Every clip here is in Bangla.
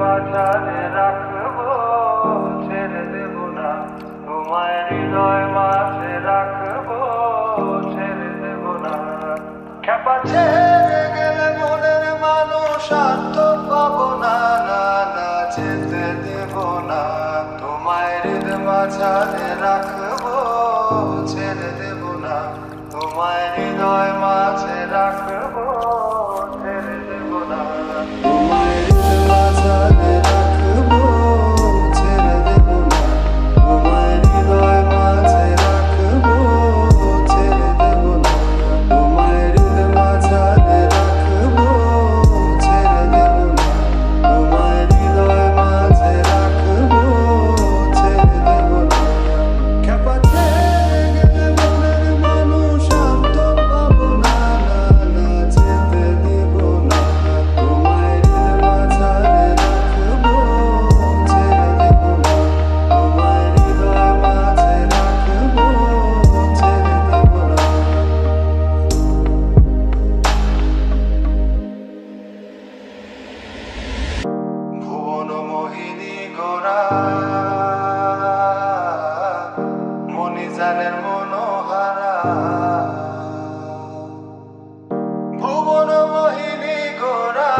মাঝারে রাখব ছেড়ে দেব না তোমায় হৃদয় মাঝে রাখব ছেড়ে দেব না খ্যাপা ছেড়ে যেতে দেব না। তোমায় হৃদ মাঝারে রাখব ছেড়ে ভুবন মোহিনী গোরা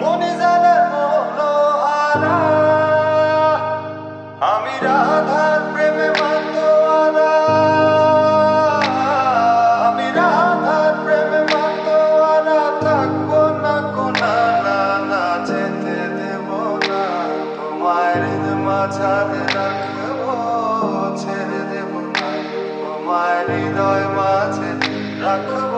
মনে জানার মনোহারা, আমি রাধার প্রেমে মাতোয়ারা, আমি রাধার প্রেমে মাতোয়ারা, থাকব না কোনা না না যেতে দেব না তোমার মাঝারে না তোমার হৃদয় মাঝে রাখব